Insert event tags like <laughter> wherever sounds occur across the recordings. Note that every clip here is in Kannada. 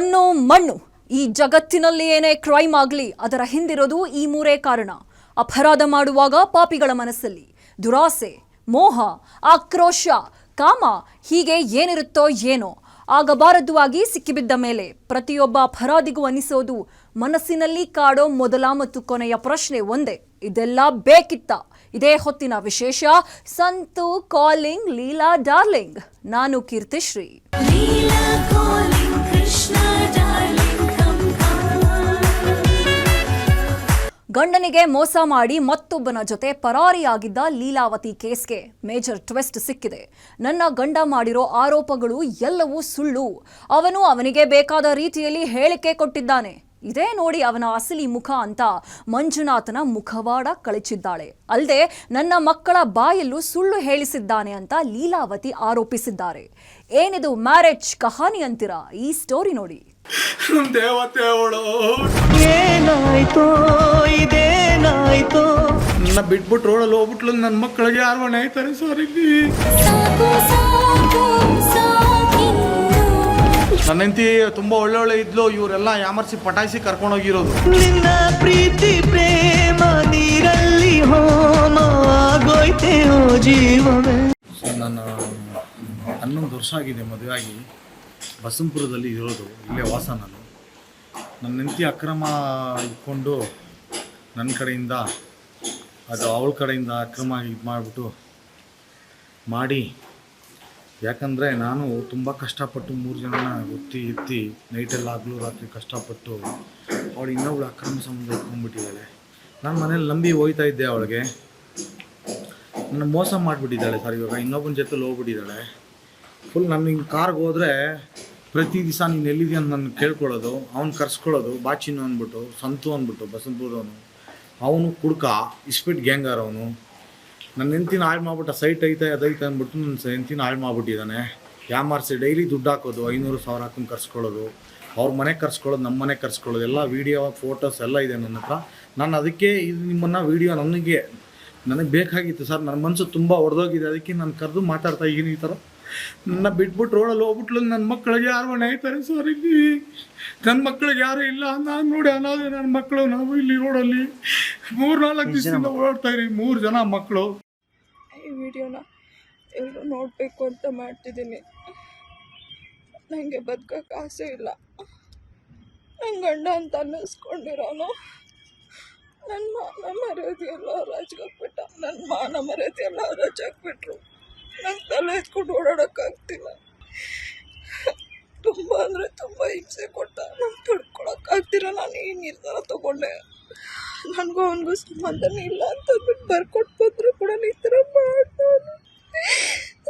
ಹೊನ್ನು ಮಣ್ಣು. ಈ ಜಗತ್ತಿನಲ್ಲಿ ಏನೇ ಕ್ರೈಮ್ ಆಗಲಿ, ಅದರ ಹಿಂದಿರೋದು ಈ ಮೂರೇ ಕಾರಣ. ಅಪರಾಧ ಮಾಡುವಾಗ ಪಾಪಿಗಳ ಮನಸ್ಸಲ್ಲಿ. ದುರಾಸೆ, ಮೋಹ, ಆಕ್ರೋಶ, ಕಾಮ, ಹೀಗೆ ಏನಿರುತ್ತೋ ಏನೋ. ಆಗಬಾರದು ಆಗಿ ಸಿಕ್ಕಿಬಿದ್ದ ಮೇಲೆ ಪ್ರತಿಯೊಬ್ಬ ಅಪರಾಧಿಗೂ ಅನಿಸೋದು ಮನಸ್ಸಿನಲ್ಲಿ ಕಾಡೋ ಮೊದಲ ಮತ್ತು ಕೊನೆಯ ಪ್ರಶ್ನೆ ಒಂದೇ. ಇದೆಲ್ಲ ಬೇಕಿತ್ತ? ಇದೇ ಹೊತ್ತಿನ ವಿಶೇಷ, ಸಂತು ಕಾಲಿಂಗ್ ಲೀಲಾ ಡಾರ್ಲಿಂಗ್. ನಾನು ಕೀರ್ತಿಶ್ರೀ. ಗಂಡನಿಗೆ ಮೋಸ ಮಾಡಿ ಮತ್ತೊಬ್ಬನ ಜೊತೆ ಪರಾರಿಯಾಗಿದ್ದ ಲೀಲಾವತಿ ಕೇಸ್ಗೆ ಮೇಜರ್ ಟ್ವಿಸ್ಟ್ ಸಿಕ್ಕಿದೆ. ನನ್ನ ಗಂಡ ಮಾಡಿರೋ ಆರೋಪಗಳು ಎಲ್ಲವೂ ಸುಳ್ಳು. ಅವನು ಅವನಿಗೆ ಬೇಕಾದ ರೀತಿಯಲ್ಲಿ ಹೇಳಿಕೆ ಕೊಟ್ಟಿದ್ದಾನೆ. ಇದೇ ನೋಡಿ ಅವನ ಅಸಲಿ ಮುಖ ಅಂತ ಮಂಜುನಾಥನ ಮುಖವಾಡ ಕಳಚಿದ್ದಾಳೆ. ಅಲ್ಲದೆ ನನ್ನ ಮಕ್ಕಳ ಬಾಯಲ್ಲೂ ಸುಳ್ಳು ಹೇಳಿಸಿದ್ದಾನೆ ಅಂತ ಲೀಲಾವತಿ ಆರೋಪಿಸಿದ್ದಾರೆ. ಏನಿದು ಮ್ಯಾರೇಜ್ ಕಹಾನಿ ಅಂತೀರಾ? ಈ ಸ್ಟೋರಿ ನೋಡಿ. <laughs> ದೇವತೆ ಅವಳು. ಏನಾಯ್ತೋ? ಇದೇನಾಯ್ತೋ? ನನ್ನ ಬಿಟ್ಬಿಟ್ಟು ರೋಡಲ್ಲಿ ಹೋಗ್ಬಿಟ್ಲು. ನನ್ನ ಮಕ್ಕಳಿಗೆ ಯಾರು ಹೊಣೆ ಆಯ್ತಾರೆ ಸಾರಿ ನನ್ನ ಹೆಂಡತಿ ತುಂಬಾ ಒಳ್ಳೆ ಒಳ್ಳೆ ಇದ್ಲು. ಇವರೆಲ್ಲ ಯಾಮರ್ಸಿ ಪಟಾಯಿಸಿ ಕರ್ಕೊಂಡೋಗಿರೋದು ನಿನ್ನ ಪ್ರೀತಿ ಪ್ರೇಮ ನೀರಲ್ಲಿ ಹೋಮ ಆಗೋಯ್ತೆ ಓ ಜೀವವೇ ನಾನು ಹನ್ನೊಂದು ವರ್ಷ ಆಗಿದೆ ಮದುವೆ ಆಗಿ ಬಸಂಪುರದಲ್ಲಿ ಇರೋದು, ಇಲ್ಲೇ ವಾಸ ನಾನು ನನ್ನ ಹೆಂಡತಿ ಅಕ್ರಮ ಇಟ್ಕೊಂಡು ನನ್ನ ಕಡೆಯಿಂದ, ಅದು ಅವಳ ಕಡೆಯಿಂದ ಅಕ್ರಮ ಇದು ಮಾಡಿಬಿಟ್ಟು ಮಾಡಿ. ಯಾಕಂದರೆ ನಾನು ತುಂಬ ಕಷ್ಟಪಟ್ಟು ಮೂರು ಜನನ ಒತ್ತಿ ಎತ್ತಿ ನೈಟೆಲ್ಲ ಹಗಲು ರಾತ್ರಿ ಕಷ್ಟಪಟ್ಟು ಅವಳು ಇನ್ನೊಬ್ಳು ಅಕ್ರಮ ಸಂಬಂಧ ಇಟ್ಕೊಂಡ್ಬಿಟ್ಟಿದ್ದಾಳೆ. ನಾನು ಮನೇಲಿ ನಂಬಿ ಹೋಯ್ತಾ ಇದ್ದೆ ಅವಳಿಗೆ. ನನ್ನ ಮೋಸ ಮಾಡಿಬಿಟ್ಟಿದ್ದಾಳೆ ಸರ್ ಇವಾಗ, ಇನ್ನೊಬ್ಬನ ಜೊತೆಲಿ ಹೋಗ್ಬಿಟ್ಟಿದ್ದಾಳೆ. ಫುಲ್ ನನ್ನ ಹಿಂಗೆ ಕಾರ್ಗೆ ಹೋದರೆ ಪ್ರತಿ ದಿವಸ ನೀನು ಎಲ್ಲಿದೆ ಅಂತ ನನ್ನ ಕೇಳ್ಕೊಳ್ಳೋದು, ಅವ್ನು ಕರ್ಸ್ಕೊಳ್ಳೋದು, ಬಾಚಿನು ಅಂದ್ಬಿಟ್ಟು ಸಂತು ಅಂದ್ಬಿಟ್ಟು ಬಸಂತೂರವನು. ಅವನು ಕುಡ್ಕ, ಇಸ್ಪಿಟ್ ಗ್ಯಾಂಗರ್ ಅವನು ನನ್ನ ಹೆಂಡ್ತಿನ ಹಾಳು ಮಾಡ್ಬಿಟ್ಟ, ಸೈಟ್ ಐತೆ, ಅದೈತೆ ಅಂದ್ಬಿಟ್ಟು ನನ್ನ ಹೆಂಡ್ತಿನ ಹಾಳು ಮಾಡ್ಬಿಟ್ಟಿದ್ದಾನೆ. ಯಾಮಾರ್ಸಿ ಡೈಲಿ ದುಡ್ಡು ಹಾಕೋದು, ಐನೂರು ಸಾವಿರ ಹಾಕೊಂಡು ಕರ್ಸ್ಕೊಳ್ಳೋದು. ಅವ್ರ ಮನೆ ಕರ್ಸ್ಕೊಳ್ಳೋದು ನಮ್ಮ ಮನೆ ಕರ್ಸ್ಕೊಳ್ಳೋದು, ಎಲ್ಲ ವೀಡಿಯೋ, ಫೋಟೋಸ್ ಎಲ್ಲ ಇದೆ ನನ್ನ ಹತ್ರ. ನಾನು ಅದಕ್ಕೆ ಇದು ನಿಮ್ಮನ್ನು ವೀಡಿಯೋ ನನಗೆ ನನಗೆ ಬೇಕಾಗಿತ್ತು ಸರ್. ನನ್ನ ಮನಸ್ಸು ತುಂಬ ಒಡೆದೋಗಿದೆ, ಅದಕ್ಕೆ ನಾನು ಕರೆದು ಮಾತಾಡ್ತಾ ಇದ್ದೀನಿ ಈ ಥರ ನನ್ನ ಬಿಟ್ಬಿಟ್ಟು ರೋಡಲ್ಲಿ ಹೋಗ್ಬಿಟ್ಲು ನನ್ನ ಮಕ್ಕಳಿಗೆ ಯಾರು ಮನೆ ಆಯ್ತಾರೆ ಸರ್ ಇಲ್ಲಿ ನನ್ನ ಮಕ್ಕಳಿಗೆ ಯಾರು ಇಲ್ಲ? ನಾನು ನೋಡಿ ಅನ್ನೋದು ನನ್ನ ಮಕ್ಕಳು ನಾವು ಇಲ್ಲಿ ರೋಡಲ್ಲಿ ಮೂರು ನಾಲ್ಕು ದಿವಸದಿಂದ ಓಡಾಡ್ತಾ ಇರಿ ಮೂರು ಜನ ಮಕ್ಕಳು. ಈ ವಿಡಿಯೋನ ಎಲ್ಲರೂ ನೋಡಬೇಕು ಅಂತ ಮಾಡ್ತಿದ್ದೀನಿ. ನನಗೆ ಬದುಕಕ್ಕೆ ಆಸೆ ಇಲ್ಲ. ನನ್ನ ಗಂಡ ಅಂತ ಅನ್ನಿಸ್ಕೊಂಡಿರೋನು. ನನ್ನ ಮಾನ ಮರ್ಯಾದೆ ಎಲ್ಲ ಹೋಗ್ಬಿಟ್ಟ ನನ್ನ ಮಾನ ಮರ್ಯಾದೆ ಎಲ್ಲ ರಾಜಾಕ್ಬಿಟ್ರು ನಂಗೆ ತಲೆ ಎತ್ಕೊಂಡು ಓಡಾಡೋಕ್ಕಾಗ್ತಿಲ್ಲ. ತುಂಬ ಅಂದರೆ ತುಂಬ ಹಿಂಸೆ ಕೊಟ್ಟ. ನಂಗೆ ತಡ್ಕೊಳಕ್ಕಾಗ್ತಿಲ್ಲ ನಾನು ಈ ನಿರ್ಧಾರ ತಗೊಂಡೆ. ನನಗೂ ಅವನಿಗೂ ಸಂಬಂಧನೇ ಇಲ್ಲ ಅಂತ ಬರ್ಕೊಟ್ಟು ಬಂದರೂ ಕೂಡ ಈ ಥರ ಮಾಡ್ತಾನೆ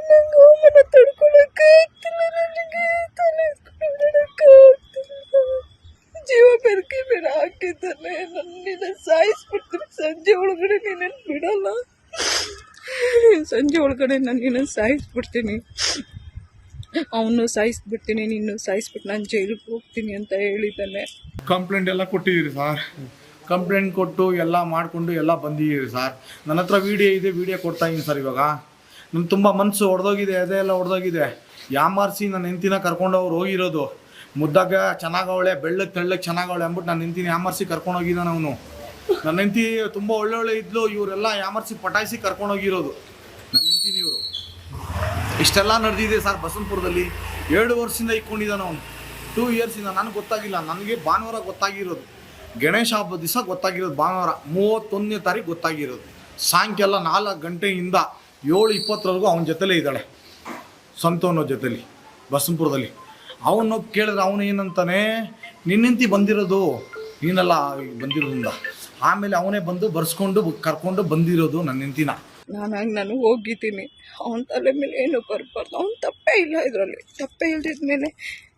ನಂಗೆ ಅವನ ತಡ್ಕೊಳಕ್ಕಾಗ್ತಿಲ್ಲ ನನಗೆ. ತಲೆ ಜೀವ ಬೆರಕೆ ಬೇಡ ಹಾಕಿದ್ದಾನೆ. ನನ್ನ ನಿನ್ನ ಸಾಯಿಸ್ಬಿಡ್ತೀನಿ. ಸಂಜೆ ಒಳಗಡೆ ನೀನೇನು ಬಿಡಲ್ಲ. ಸಂಜೆ ಒಳಗಡೆ ನಾನು ನಿನ್ನ ಸಾಯಿಸ್ಬಿಡ್ತೀನಿ. ಅವನು ಸಾಯಿಸ್ಬಿಡ್ತೀನಿ ನಿನ್ನೂ ಸಾಯಿಸ್ಬಿಟ್ಟು ನಾನು ಜೈಲಿಗೆ ಹೋಗ್ತೀನಿ ಅಂತ ಹೇಳಿದ್ದಾನೆ. ಕಂಪ್ಲೇಂಟ್ ಎಲ್ಲ ಕೊಟ್ಟಿದ್ದೀರಿ ಸರ್ ಕಂಪ್ಲೇಂಟ್ ಕೊಟ್ಟು ಎಲ್ಲ ಮಾಡಿಕೊಂಡು ಎಲ್ಲ ಬಂದಿದ್ದೀರಿ ಸರ್ ನನ್ನ ಹತ್ರ ವೀಡಿಯೋ ಇದೆ ವೀಡಿಯೋ ಕೊಡ್ತಾ ಇದ್ದೀನಿ ಸರ್ ಇವಾಗ. ನನ್ನ ತುಂಬ ಮನಸ್ಸು ಹೊಡೆದೋಗಿದೆ ಅದೇ ಎಲ್ಲ ಒಡೆದೋಗಿದೆ. ಯಾಮಾರಿಸಿ ನನ್ನ ಹೆಂಡ್ತಿನ ಕರ್ಕೊಂಡವ್ರು ಹೋಗಿರೋದು. ಮುದ್ದಾಗ ಚೆನ್ನಾಗವಳೆ ಬೆಳ್ಳಕ್ಕೆ ತೆಳ್ಳಗೆ ಚೆನ್ನಾಗವಳೆ ಅಂದ್ಬಿಟ್ಟು ನಾನು ನಿಂತೀನಿ ಯಾಮಾರಿಸಿ ಕರ್ಕೊಂಡೋಗಿದ್ದಾನೆ ಅವನು. ನನ್ನ ಹೆಂಡತಿ ತುಂಬ ಒಳ್ಳೆ ಇದ್ಲು, ಇವರೆಲ್ಲ ಯಾಮರ್ಸಿ ಪಟಾಯಿಸಿ ಕರ್ಕೊಂಡೋಗಿರೋದು ನನ್ನ ಹೆಂಡತಿ ಇವರು. ಇಷ್ಟೆಲ್ಲ ನಡೆದಿದೆ ಸರ್ ಬಸಂತಪುರದಲ್ಲಿ ಎರಡು ವರ್ಷದಿಂದ ಇಟ್ಕೊಂಡಿದ್ದಾನೆ ಅವನು. ಟೂ ಇಯರ್ಸಿಂದ ನನಗೆ ಗೊತ್ತಾಗಿಲ್ಲ, ನನಗೆ ಭಾನುವಾರ ಗೊತ್ತಾಗಿರೋದು. ಗಣೇಶ ಹಬ್ಬದ ದಿವಸ ಗೊತ್ತಾಗಿರೋದು, ಭಾನುವಾರ ಮೂವತ್ತೊಂದನೇ ತಾರೀಕು ಗೊತ್ತಾಗಿರೋದು. ಸಾಯಂಕಾಲ ನಾಲ್ಕು ಗಂಟೆಯಿಂದ ಏಳು ಇಪ್ಪತ್ತರವರೆಗೂ ಅವನ ಜೊತೆಲೇ ಇದ್ದಾಳೆ. ಸಂತೋನೋ ಜೊತೆಲಿ ಬಸಂಪುರದಲ್ಲಿ ಅವನೊಬ್ಬ ಕೇಳಿದ್ರೆ ಅವನು ಏನಂತಾನೆ ನಿನ್ನಂತಿ ಬಂದಿರೋದು? ನೀನೆಲ್ಲ ಬಂದಿರೋದ್ರಿಂದ. ಆಮೇಲೆ ಅವನೇ ಬಂದು ಬರ್ಸ್ಕೊಂಡು ಕರ್ಕೊಂಡು ಬಂದಿರೋದು ನನ್ನ ಹೆಂಡತಿನ. ನಾನಾಗಿ ನಾನು ಹೋಗಿದ್ದೀನಿ. ಅವನ ತಲೆ ಮೇಲೆ ಏನು ಬರಬಾರ್ದು. ಅವ್ನು ತಪ್ಪೇ ಇಲ್ಲ ಇದರಲ್ಲಿ. ತಪ್ಪೇ ಇಲ್ದಿದ ಮೇಲೆ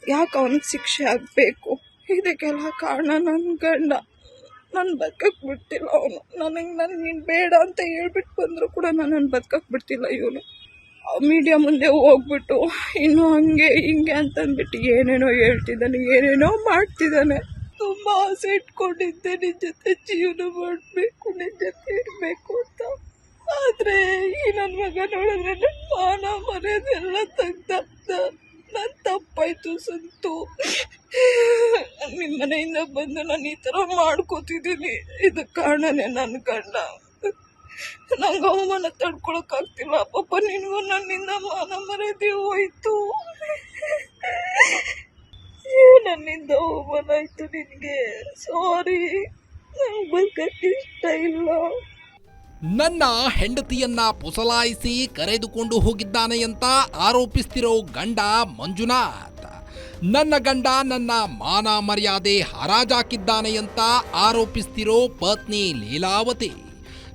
ಯಾಕೆ ಅವನಿಗೆ ಶಿಕ್ಷೆ ಆಗಬೇಕು? ಇದಕ್ಕೆಲ್ಲ ಕಾರಣ ನನ್ನ ಗಂಡ. ನಾನು ಬದುಕಕ್ಕೆ ಬಿಡ್ತಿಲ್ಲ ಅವನು. ನನಗೆ ನಾನು ನೀನು ಬೇಡ ಅಂತ ಹೇಳ್ಬಿಟ್ಟು ಬಂದರೂ ಕೂಡ ನನ್ನನ್ನು ಬದುಕಕ್ಕೆ ಬಿಡ್ತಿಲ್ಲ ಇವನು. ಮೀಡಿಯಾ ಮುಂದೆ ಹೋಗ್ಬಿಟ್ಟು, ಇನ್ನು ಹಂಗೆ, ಹಿಂಗೆ ಅಂತಂದ್ಬಿಟ್ಟು ಏನೇನೋ ಹೇಳ್ತಿದ್ದಾನೆ, ಏನೇನೋ ಮಾಡ್ತಿದ್ದಾನೆ. ತುಂಬ ಆಸೆ ಇಟ್ಕೊಂಡಿದ್ದೆ. ನಿನ್ನ ಜೊತೆ ಜೀವನ ಮಾಡಬೇಕು ನಿನ್ನ ಜೊತೆ ಇರಬೇಕು ಅಂತ. ಆದರೆ ಈ ನನ್ನ ಮಗ ನೋಡಿದ್ರೆ ನನ್ನ ಮಾನ ಮನೆಯದೆಲ್ಲ ತಗ್ದ ನನ್ನ ತಪ್ಪಾಯ್ತು ಸಂತು. ನಿಮ್ಮ ಮನೆಯಿಂದ ಬಂದು ನಾನು ಈ ಥರ ಮಾಡ್ಕೋತಿದ್ದೀನಿ. ಇದ ಕಾರಣನೇ ನನ್ನ ಗಂಡ. ನಂಗೆ ಅವಮಾನ ತಡ್ಕೊಳಕ್ಕಾಗ್ತಿಲ್ಲ ಪಾಪ ನಿನ್ಗೂ ನನ್ನಿಂದ ಮಾನ, ಮರ್ಯಾದೆ ಹೋಯ್ತು. ನನ್ನಿಂದ ಆಯ್ತು ನಿನಗೆ. ಸಾರಿ ಇಷ್ಟ ಇಲ್ಲ. ನನ್ನ ಹೆಂಡತಿಯನ್ನ ಪುಸಲಾಯಿಸಿ ಕರೆದುಕೊಂಡು ಹೋಗಿದ್ದಾನೆ ಅಂತ ಆರೋಪಿಸ್ತಿರೋ ಗಂಡ ಮಂಜುನಾಥ್. ನನ್ನ ಗಂಡ ನನ್ನ ಮಾನ ಮರ್ಯಾದೆ ಹರಾಜಾಕಿದ್ದಾನೆ ಅಂತ ಆರೋಪಿಸ್ತಿರೋ ಪತ್ನಿ ಲೀಲಾವತಿ.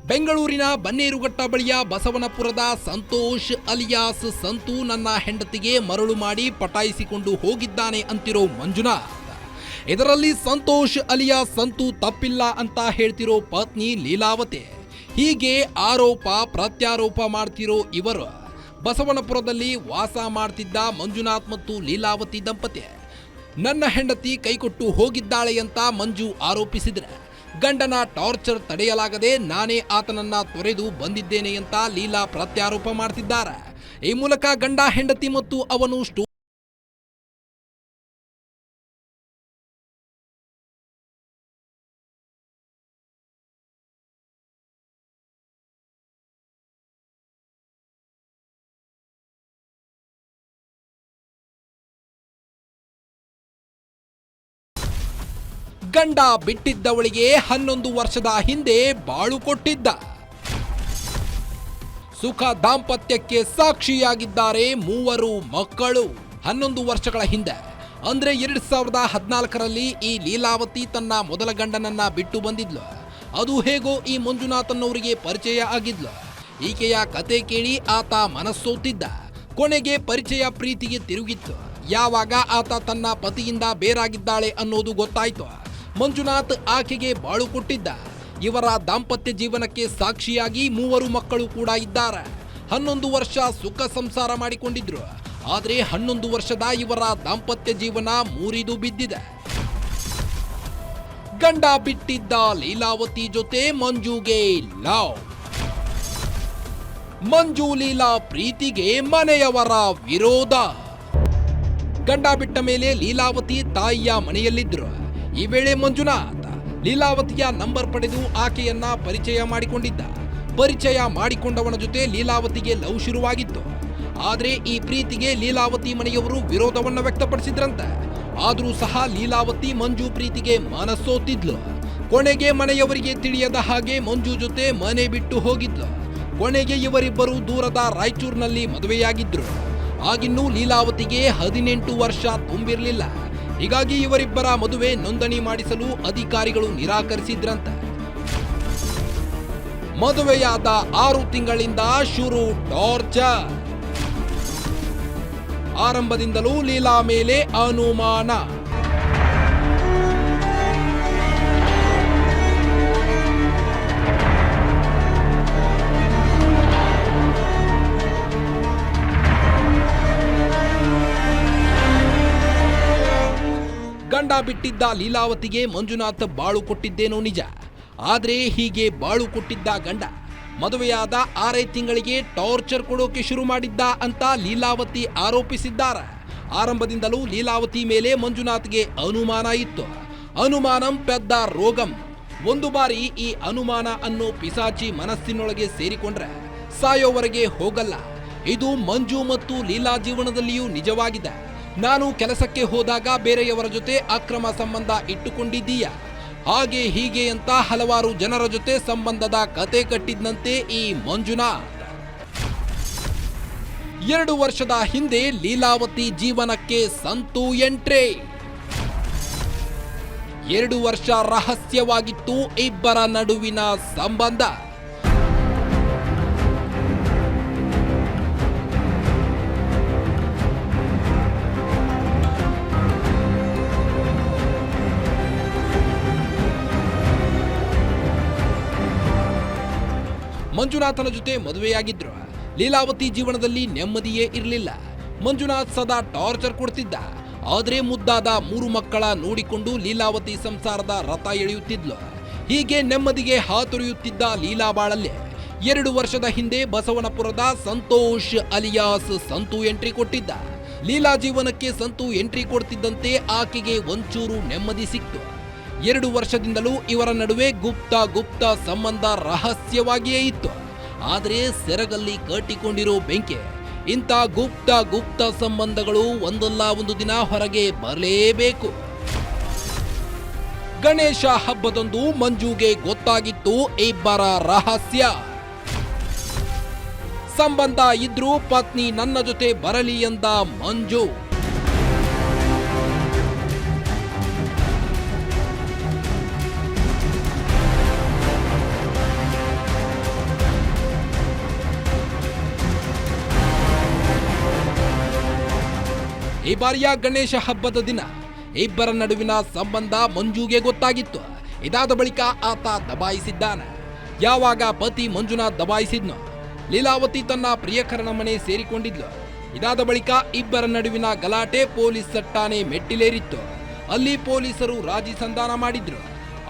ಬೆಂಗಳೂರಿನ ಬನ್ನೇರುಘಟ್ಟ ಬಳಿಯ ಬಸವನಪುರದ ಸಂತೋಷ್ ಅಲಿಯಾಸ್ ಸಂತು ನನ್ನ ಹೆಂಡತಿಗೆ ಮರಳು ಮಾಡಿ ಪಟಾಯಿಸಿಕೊಂಡು ಹೋಗಿದ್ದಾನೆ ಅಂತಿರೋ ಮಂಜುನಾಥ್. ಇದರಲ್ಲಿ ಸಂತೋಷ್ ಅಲಿಯಾಸ್ ಸಂತು ತಪ್ಪಿಲ್ಲ ಅಂತ ಹೇಳ್ತಿರೋ ಪತ್ನಿ ಲೀಲಾವತಿ. ಹೀಗೆ ಆರೋಪ, ಪ್ರತ್ಯಾರೋಪ ಮಾಡ್ತಿರೋ ಇವರು. ಬಸವನಪುರದಲ್ಲಿ ವಾಸ ಮಾಡ್ತಿದ್ದ ಮಂಜುನಾಥ್ ಮತ್ತು ಲೀಲಾವತಿ ದಂಪತಿ. ನನ್ನ ಹೆಂಡತಿ ಕೈಕೊಟ್ಟು ಹೋಗಿದ್ದಾಳೆ ಅಂತ ಮಂಜು ಆರೋಪಿಸಿದ್ರೆ. ಗಂಡನ ಟಾರ್ಚರ್ ತಡೆಯಲಾಗದೆ ನಾನೇ ಆತನನ್ನ ತೊರೆದು ಬಂದಿದ್ದೇನೆ ಅಂತ ಲೀಲಾ ಪ್ರತ್ಯಾರೋಪ ಮಾಡ್ತಿದ್ದಾರೆ. ಈ ಮೂಲಕ ಗಂಡ ಹೆಂಡತಿ ಮತ್ತು ಅವನು ಸ್ಟೋ ಗಂಡ ಬಿಟ್ಟಿದ್ದವಳಿಗೆ ಹನ್ನೊಂದು ವರ್ಷದ ಹಿಂದೆ ಬಾಳು ಕೊಟ್ಟಿದ್ದ. ಸುಖ ದಾಂಪತ್ಯಕ್ಕೆ ಸಾಕ್ಷಿಯಾಗಿದ್ದಾರೆ ಮೂವರು ಮಕ್ಕಳು. ಹನ್ನೊಂದು ವರ್ಷಗಳ ಹಿಂದೆ. ಅಂದ್ರೆ ಎರಡ್ ಸಾವಿರದ ಹದಿನಾಲ್ಕರಲ್ಲಿ ಈ ಲೀಲಾವತಿ ತನ್ನ ಮೊದಲ ಗಂಡನನ್ನ ಬಿಟ್ಟು ಬಂದಿದ್ಲು. ಅದು ಹೇಗೋ ಈ ಮಂಜುನಾಥನ್ನವರಿಗೆ ಪರಿಚಯ ಆಗಿದ್ಲು. ಈಕೆಯ ಕತೆ ಕೇಳಿ ಆತ ಮನಸ್ಸೋತಿದ್ದ. ಕೊನೆಗೆ ಪರಿಚಯ ಪ್ರೀತಿಗೆ ತಿರುಗಿತ್ತು. ಯಾವಾಗ ಆತ ತನ್ನ ಪತಿಯಿಂದ ಬೇರಾಗಿದ್ದಾಳೆ ಅನ್ನೋದು ಗೊತ್ತಾಯ್ತು. ಮಂಜುನಾಥ್ ಆಕೆಗೆ ಬಾಳು ಕೊಟ್ಟಿದ್ದ. ಇವರ ದಾಂಪತ್ಯ ಜೀವನಕ್ಕೆ ಸಾಕ್ಷಿಯಾಗಿ ಮೂವರು ಮಕ್ಕಳು ಕೂಡ ಇದ್ದಾರೆ. ಹನ್ನೊಂದು ವರ್ಷ ಸುಖ ಸಂಸಾರ ಮಾಡಿಕೊಂಡಿದ್ರು. ಆದರೆ ಹನ್ನೊಂದು ವರ್ಷದ ಇವರ ದಾಂಪತ್ಯ ಜೀವನ ಮೂರಿದು ಬಿದ್ದಿದೆ. ಗಂಡ ಬಿಟ್ಟಿದ್ದ ಲೀಲಾವತಿ ಜೊತೆ ಮಂಜುಗೆ ಲವ್. ಮಂಜು ಲೀಲಾ ಪ್ರೀತಿಗೆ ಮನೆಯವರ ವಿರೋಧ. ಗಂಡ ಬಿಟ್ಟ ಮೇಲೆ ಲೀಲಾವತಿ ತಾಯಿಯ ಮನೆಯಲ್ಲಿದ್ರು. ಈ ವೇಳೆ ಮಂಜುನಾಥ್ ಲೀಲಾವತಿಯ ನಂಬರ್ ಪಡೆದು ಆಕೆಯನ್ನ ಪರಿಚಯ ಮಾಡಿಕೊಂಡಿದ್ದ. ಪರಿಚಯ ಮಾಡಿಕೊಂಡವನ ಜೊತೆ ಲೀಲಾವತಿಗೆ ಲವ್ ಶುರುವಾಗಿತ್ತು. ಆದರೆ ಈ ಪ್ರೀತಿಗೆ ಲೀಲಾವತಿ ಮನೆಯವರು ವಿರೋಧವನ್ನು ವ್ಯಕ್ತಪಡಿಸಿದ್ರಂತೆ. ಆದರೂ ಸಹ ಲೀಲಾವತಿ ಮಂಜು ಪ್ರೀತಿಗೆ ಮನಸ್ಸೋತಿದ್ಲು. ಕೊನೆಗೆ ಮನೆಯವರಿಗೆ ತಿಳಿಯದ ಹಾಗೆ ಮಂಜು ಜೊತೆ ಮನೆ ಬಿಟ್ಟು ಹೋಗಿದ್ಲು. ಕೊನೆಗೆ ಇವರಿಬ್ಬರು ದೂರದ ರಾಯಚೂರಿನಲ್ಲಿ ಮದುವೆಯಾಗಿದ್ರು. ಆಗಿನ್ನೂ ಲೀಲಾವತಿಗೆ ಹದಿನೆಂಟು ವರ್ಷ ತುಂಬಿರಲಿಲ್ಲ. ಹೀಗಾಗಿ ಇವರಿಬ್ಬರ ಮದುವೆ ನೋಂದಣಿ ಮಾಡಿಸಲು ಅಧಿಕಾರಿಗಳು ನಿರಾಕರಿಸಿದ್ರಂತೆ. ಮದುವೆಯಾದ ಆರು ತಿಂಗಳಿಂದ ಶುರು ಟಾರ್ಚರ್. ಆರಂಭದಿಂದಲೂ ಲೀಲಾ ಮೇಲೆ ಅನುಮಾನ. ಗಂಡ ಬಿಟ್ಟಿದ್ದ ಲೀಲಾವತಿಗೆ ಮಂಜುನಾಥ್ ಬಾಳು ಕೊಟ್ಟಿದ್ದೇನೋ ನಿಜ. ಆದರೆ ಹೀಗೆ ಬಾಳು ಕೊಟ್ಟಿದ್ದ ಗಂಡ, ಮದುವೆಯಾದ ಆರೈ ತಿಂಗಳಿಗೆ ಟಾರ್ಚರ್ ಕೊಡೋಕೆ ಶುರು ಮಾಡಿದ್ದ ಅಂತ ಲೀಲಾವತಿ ಆರೋಪಿಸಿದ್ದಾರೆ. ಆರಂಭದಿಂದಲೂ ಲೀಲಾವತಿ ಮೇಲೆ ಮಂಜುನಾಥ್ಗೆ ಅನುಮಾನ ಇತ್ತು. ಅನುಮಾನಂ ಪೆದ್ದ ರೋಗಂ. ಒಂದು ಬಾರಿ ಈ ಅನುಮಾನ ಅನ್ನೋ ಪಿಸಾಚಿ ಮನಸ್ಸಿನೊಳಗೆ ಸೇರಿಕೊಂಡ್ರೆ ಸಾಯೋವರೆಗೆ ಹೋಗಲ್ಲ. ಇದು ಮಂಜು ಮತ್ತು ಲೀಲಾ ಜೀವನದಲ್ಲಿಯೂ ನಿಜವಾಗಿದೆ. ನಾನು ಕೆಲಸಕ್ಕೆ ಹೋದಾಗ ಬೇರೆಯವರ ಜೊತೆ ಅಕ್ರಮ ಸಂಬಂಧ ಇಟ್ಟುಕೊಂಡಿದ್ದೀಯ? ಹಾಗೆ ಹೀಗೆ ಅಂತ ಹಲವಾರು ಜನರ ಜೊತೆ ಸಂಬಂಧದ ಕತೆ ಕಟ್ಟಿದ್ದಂತೆ ಈ ಮಂಜುನಾಥ್. ಎರಡು ವರ್ಷದ ಹಿಂದೆ ಲೀಲಾವತಿ ಜೀವನಕ್ಕೆ ಸಂತು ಎಂಟ್ರೆ. ಎರಡು ವರ್ಷ ರಹಸ್ಯವಾಗಿತ್ತು ಇಬ್ಬರ ನಡುವಿನ ಸಂಬಂಧ. ಮಂಜುನಾಥನ ಜೊತೆ ಮದುವೆಯಾಗಿದ್ರು. ಲೀಲಾವತಿ ಜೀವನದಲ್ಲಿ ನೆಮ್ಮದಿಯೇ ಇರಲಿಲ್ಲ. ಮಂಜುನಾಥ್ ಸದಾ ಟಾರ್ಚರ್ ಕೊಡ್ತಿದ್ದ. ಆದ್ರೆ ಮುದ್ದಾದ ಮೂರು ಮಕ್ಕಳ ನೋಡಿಕೊಂಡು ಲೀಲಾವತಿ ಸಂಸಾರದ ರಥ ಎಳೆಯುತ್ತಿದ್ಲು. ಹೀಗೆ ನೆಮ್ಮದಿಗೆ ಹಾತೊರೆಯುತ್ತಿದ್ದ ಲೀಲಾ ಬಾಳಲ್ಲೇ ಎರಡು ವರ್ಷದ ಹಿಂದೆ ಬಸವನಪುರದ ಸಂತೋಷ್ ಅಲಿಯಾಸ್ ಸಂತು ಎಂಟ್ರಿ ಕೊಟ್ಟಿದ್ದ. ಲೀಲಾ ಜೀವನಕ್ಕೆ ಸಂತು ಎಂಟ್ರಿ ಕೊಡ್ತಿದ್ದಂತೆ ಆಕೆಗೆ ಒಂಚೂರು ನೆಮ್ಮದಿ ಸಿಕ್ತು. ಎರಡು ವರ್ಷದಿಂದಲೂ ಇವರ ನಡುವೆ ಗುಪ್ತ ಗುಪ್ತ ಸಂಬಂಧ ರಹಸ್ಯವಾಗಿಯೇ ಇತ್ತು. ಆದರೆ ಸೆರಗಲ್ಲಿ ಕಟ್ಟಿಕೊಂಡಿರೋ ಬೆಂಕಿ, ಇಂಥ ಗುಪ್ತ ಗುಪ್ತ ಸಂಬಂಧಗಳು ಒಂದಲ್ಲ ಒಂದು ದಿನ ಹೊರಗೆ ಬರಲೇಬೇಕು. ಗಣೇಶ ಹಬ್ಬದಂದು ಮಂಜುಗೆ ಗೊತ್ತಾಗಿತ್ತು ಇಬ್ಬರ ರಹಸ್ಯ. ಸಂಬಂಧ ಇದ್ರೂ ಪತ್ನಿ ನನ್ನ ಜೊತೆ ಬರಲಿ ಎಂದ ಮಂಜು. ಈ ಬಾರಿಯ ಗಣೇಶ ಹಬ್ಬದ ದಿನ ಇಬ್ಬರ ನಡುವಿನ ಸಂಬಂಧ ಮಂಜುಗೆ ಗೊತ್ತಾಗಿತ್ತು. ಇದಾದ ಬಳಿಕ ಆತ ದಬಾಯಿಸಿದ್ದಾನೆ. ಯಾವಾಗ ಪತಿ ಮಂಜುನಾಥ್ ದಬಾಯಿಸಿದ್ನೋ, ಲೀಲಾವತಿ ತನ್ನ ಪ್ರಿಯಕರನ ಮನೆ ಸೇರಿಕೊಂಡಿದ್ಲು. ಇದಾದ ಬಳಿಕ ಇಬ್ಬರ ನಡುವಿನ ಗಲಾಟೆ ಪೊಲೀಸ್ ಸಟ್ಟಾನೆ ಮೆಟ್ಟಿಲೇರಿತ್ತು. ಅಲ್ಲಿ ಪೊಲೀಸರು ರಾಜಿ ಸಂಧಾನ ಮಾಡಿದ್ರು.